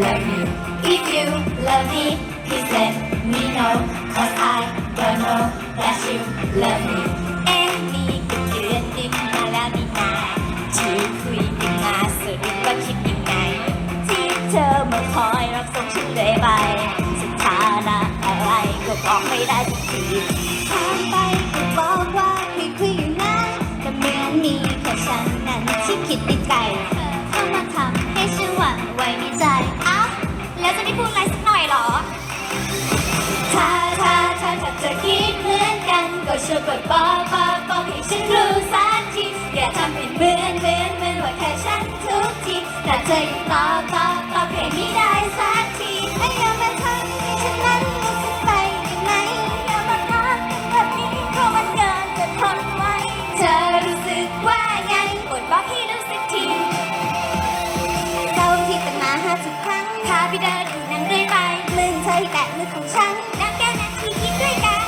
love you. เจ็บต่อต่อต่อเพลงนี้ได้สักทีไม่ยอมมาทำให้ฉันนั้นรู้สึกไปยังไงมยอมมาทำแบบนี้เพราะมันเกินจะทนไว้เธอรู้สึกว่าไงปวดบอกให้รู้สึกทีเศร้าที่ตั้งมาห้าสิบครั้งพาไปเดินดูนั่งเรื่อยไปมือเธอแตะมือของฉันนั่งแก้นาทีคิดด้วยกัน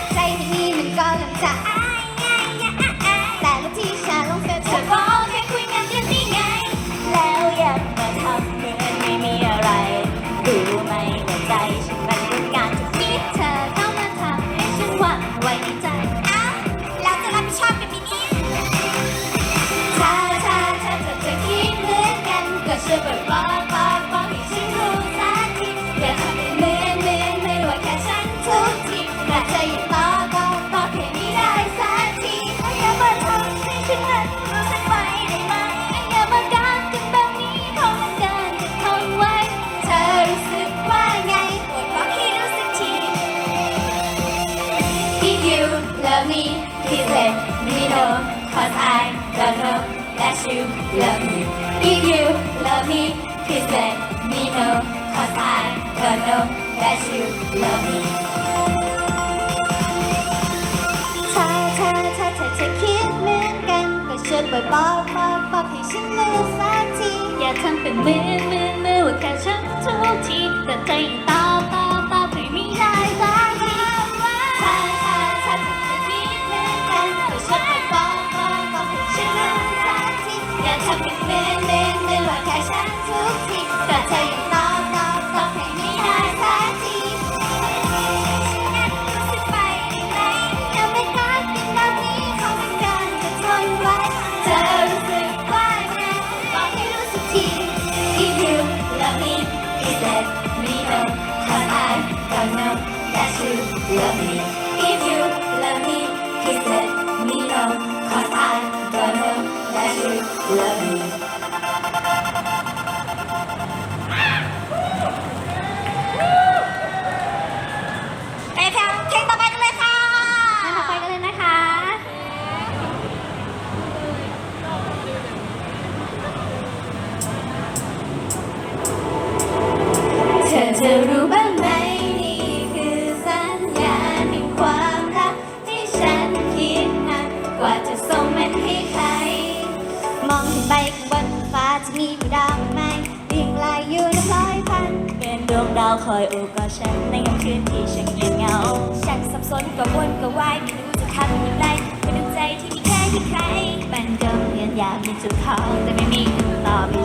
you love me he said me no cause I don't know that you love me if you love me he said me no cause I don't know that you love me ถ้าเธอถ้าเธอจะคิดเหมือนกันก็ช่วยบอกบอกบอกบอกให้ฉันรู้สักทีอย่าทำเป็นเหมือนเหมือนเหมื่อนว่าแค่ฉันทุกทีแต่ใจยังตาม มีจุดขาวแต่ไม่มีตาไม่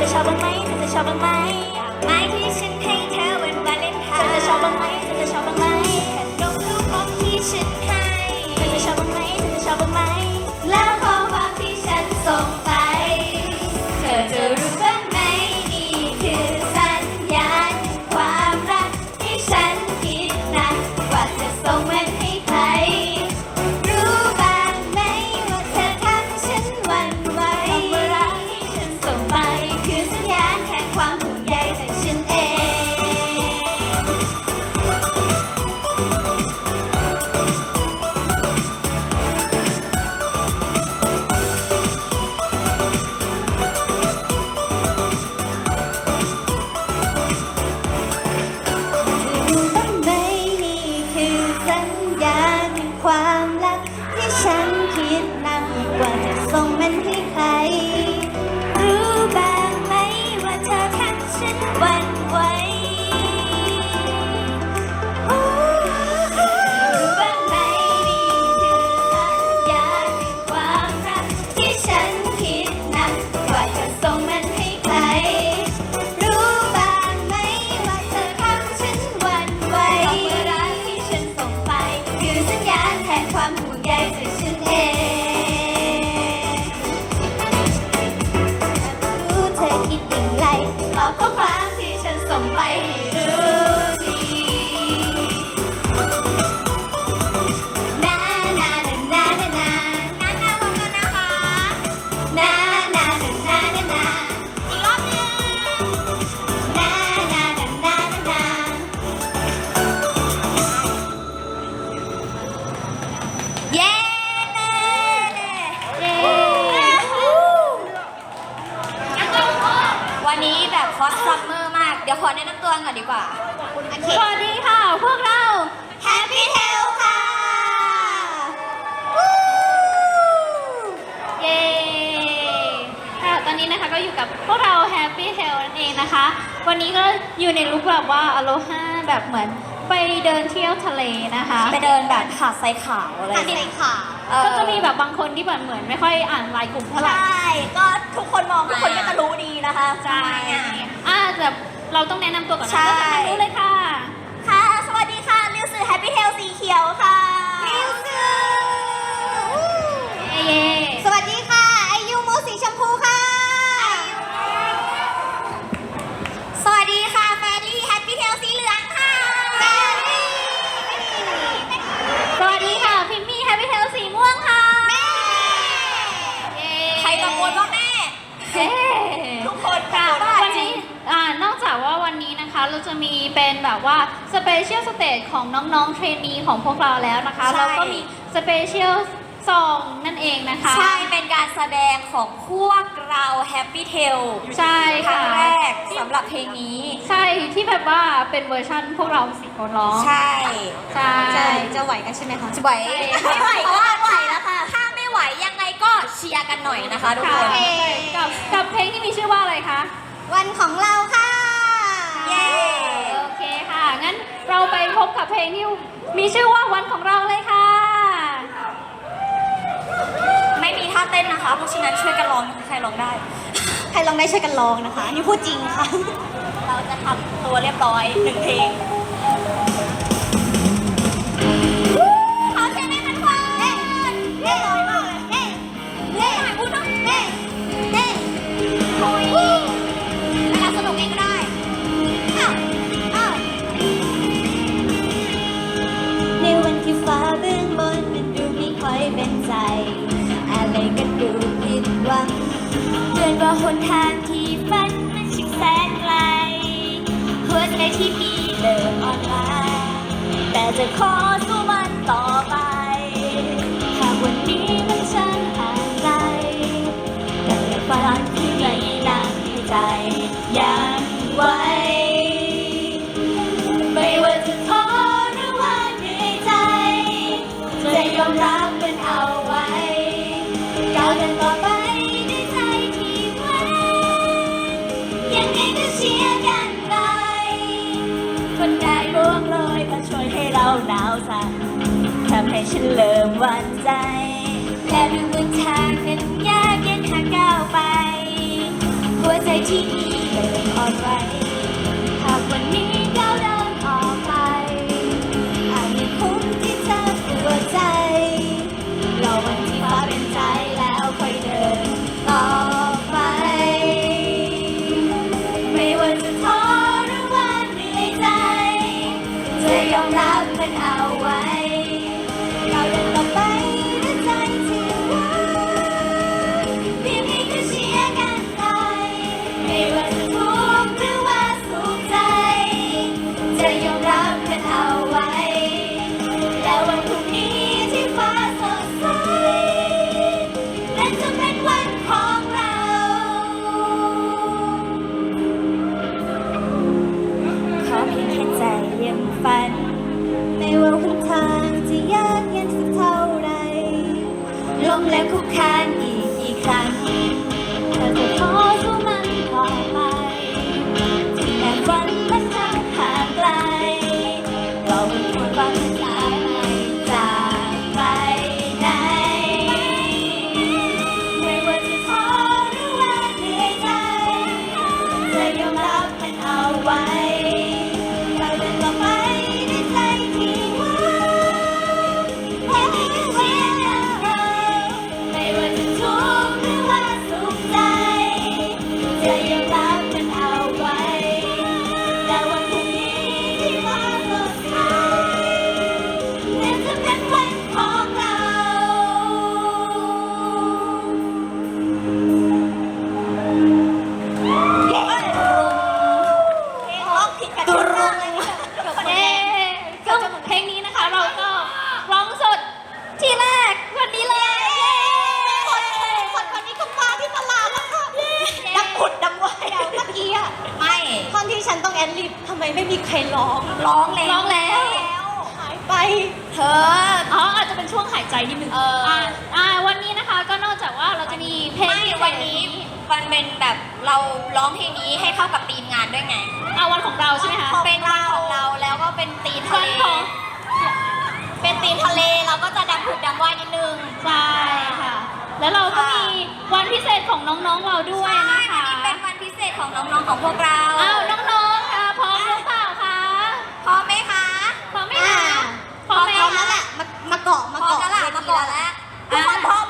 จะชอบบ้างไหมเธอจะชอบบ้างไหมไม้ที่ฉันให้เธอวันวาเลนไทน์เธอจะชอบบ้างไหมเธอจะชอบบ้างไหมขนมทุกรสที่ฉัน เดินแบบหาดทรายขาวอะไรอย่างเงี้ยเออก็จะมีแบบบางคนที่แบบเหมือนไม่ค่อยอ่านไลน์กลุ่มเท่าไหร่ใช่ก็ทุกคนมองทุกคนก็จะรู้ดีนะคะใช่อ่าแต่เราต้องแนะนำตัวก่อนนะใช่ก็จะมารู้เลยค่ะ ค่ะ สวัสดีค่ะลิวสือ Happy Tail สีเขียวค่ะลิวสือเย้เย้ สวัสดีค่ะไอยูมูสีชมพูค่ะ สวัสดีค่ะแฟรี่ Happy Tail สีเหลืองค่ะแฟรี่ สวัสดีค่ะ พิมมี่ Happy Hell สีม่วงค่ะ แม่ เย้ ใครตะโกนว่าแม่ เย้ ทุกคน ค่ะ ตะโกนว่า วัน จริ นี้ ง อ่านอกจากว่าวันนี้นะคะ เรา จะมีเป็นแบบว่าสเปเชียลสเตจของน้องๆเทรนนีของพวกเราแล้วนะคะ ใช่ เราก็มีสเปเชียลซองนั่นเองนะคะ ใช่เป็นการแสดงของพวกเรา Happy Tail ใช่ครั้ค่ะ งแรกสำหรับเพลงนี้ ใช่ที่แบบว่าเป็นเวอร์ชันพวกเราสี่คนร้อง ใช่ ใช่ จะไหวกันใช่ไหมคะจะไหวไม่ไหวก็ไหวแล้วค่ะ ถ้าไม่ไหวยังไงก็เชียร์กันหน่อยนะคะทุกค่ะคนกับกับเพลงที่มีชื่อว่าอะไรคะ วันของเราค่ะ เย้โอเคค่ะ งั้นเราไปพบกับเพลงที่มีชื่อว่าวันของเราเลยค่ะ ไม่มีท่าเต้นนะคะ เพราะฉะนั้นช่วยกันร้องใครร้องได้ ใครร้องได้ช่วยกันร้องนะคะอันนี่พูดจริงค่ะ เราจะทำตัวเรียบร้อยหนึ่งเพลง บอนว่าหนทางที่ฝันมันชิดแสนไกลหัวใจที่มีเริ่มอ่อนล้าแต่จะขอ เริ่มหวั่นใจและรู้วันทางนั้นยากเย็นหากก้าวไป หัวใจที่มีเริ่มอ่อนไหว Someday you'll ตุเรงเลยเพลงนี้นะคะ เราก็ร้องสดที่แรกวันนี้เลยคนคนคนนี้ก็มาที่ตลาดแล้วก็ดังขุดดังไวเมื่อกี้ไม่ตอนที่ฉันต้องแอนลิฟทำไมไม่มีใครร้องร้องแล้วร้องแล้ว หายไปเธออ๋ออาจจะเป็นช่วงหายใจนิดนึงเอออ่าวันนี้นะคะก็นอกจากว่าเราจะมีเพลงวันนี้มันเป็นแบบ เราร้องเพลงนี้ให้เข้ากับทีมงานด้วยไง เอาวันของเราใช่ไหมคะเป็นวันของเราแล้วก็เป็นทีมทะเลเป็นทีมทะเลเราก็จะดังผุดดังว่ายนิดนึง ใช่ค่ะ แล้วเราก็มีวันพิเศษของน้องๆเราด้วยนะคะใช่วันนี้เป็นวันพิเศษของน้องๆของพวกเราเอ้าน้องๆค่ะพร้อมหรือเปล่าคะพร้อมไหมคะพร้อมไหมคะพร้อมแล้วแหละมาเกาะมาเกาะแล้วมาเกาะแล้วทุกคนพร้อม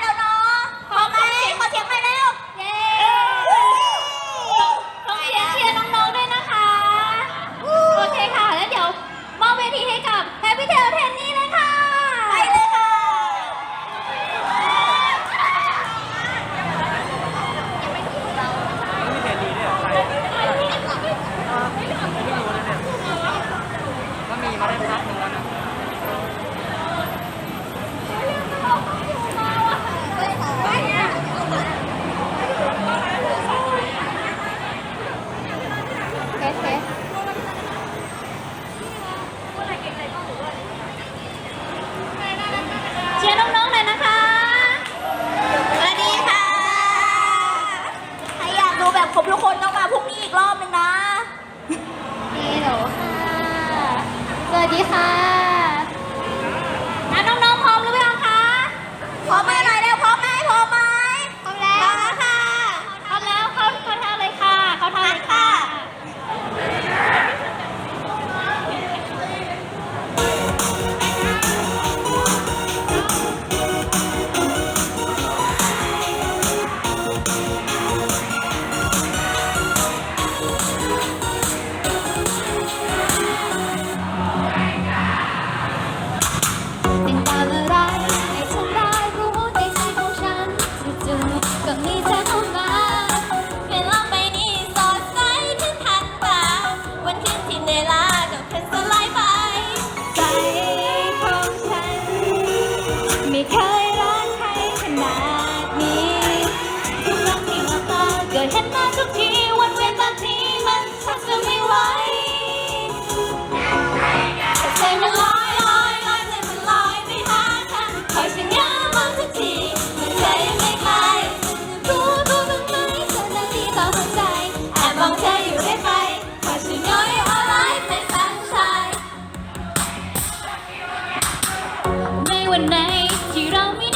you don't mean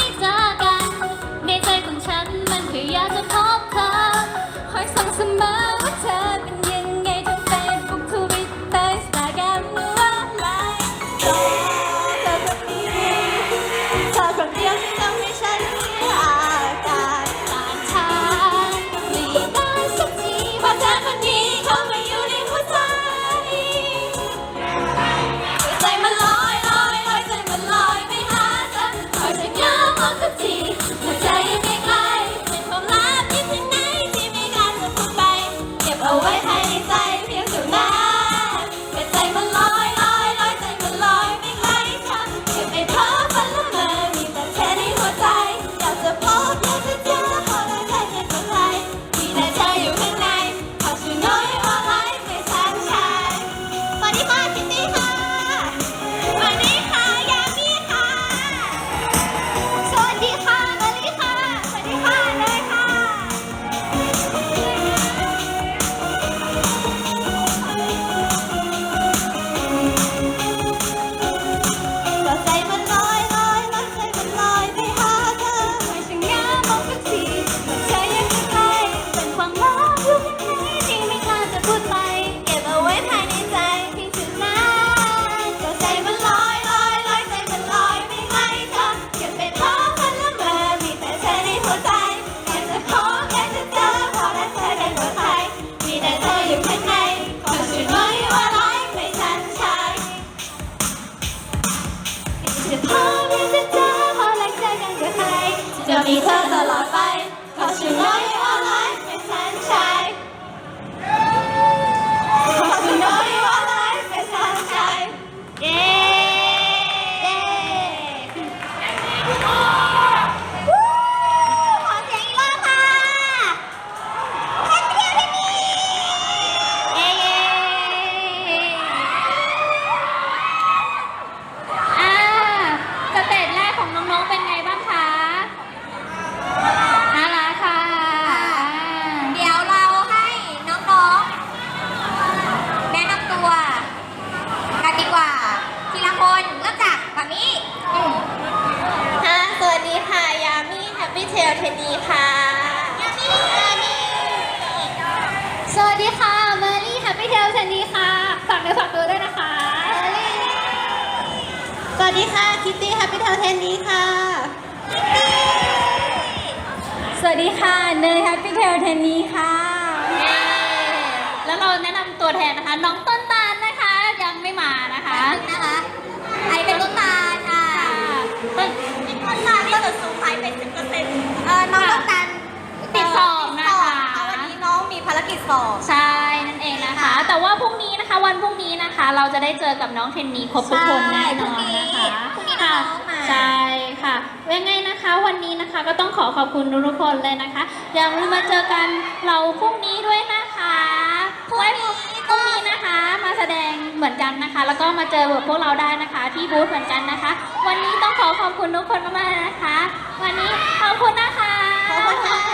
ลเทนนีค่ะสวัสดีค่ะเมอรี่แฮปปี้เทลเทนนีค่ะฝากเนื้อฝากตัวด้วยนะคะสวัสดีค่ะคิตตี้แฮปปี้เทลเทนนีค่ะ สวัสดีค่ะเนยแฮปปี้เทลเทนนีค่ะ แล้วเราแนะนำตัวแทนนะคะน้องเต ตาลนี่จะสูงไปเป็นสิบเปอร์เซ็นต์เออน้องต้นตาลติดสอบนะคะเพราะวันนี้น้องมีภารกิจสอบใช่นั่นเองนะคะ แต่ว่าพรุ่งนี้นะคะวันพรุ่งนี้นะคะ เราจะได้เจอกับน้องเทนนีครบทุกคนแน่นอนนะคะพรุ่งนี้น้องมาใช่ค่ะยังไงนะคะวันนี้นะคะก็ต้องขอขอบคุณทุกๆคนเลยนะคะอย่าลืมมาเจอกันเราพรุ่งนี้ด้วยนะคะไว้พรุ่ แสดงเหมือนกันนะคะ แล้วก็มาเจอพวกเราได้นะคะ ที่บูธเหมือนกันนะคะ วันนี้ต้องขอขอบคุณทุกคนมากๆนะคะ วันนี้ขอบคุณนะคะขอบคุณค่ะ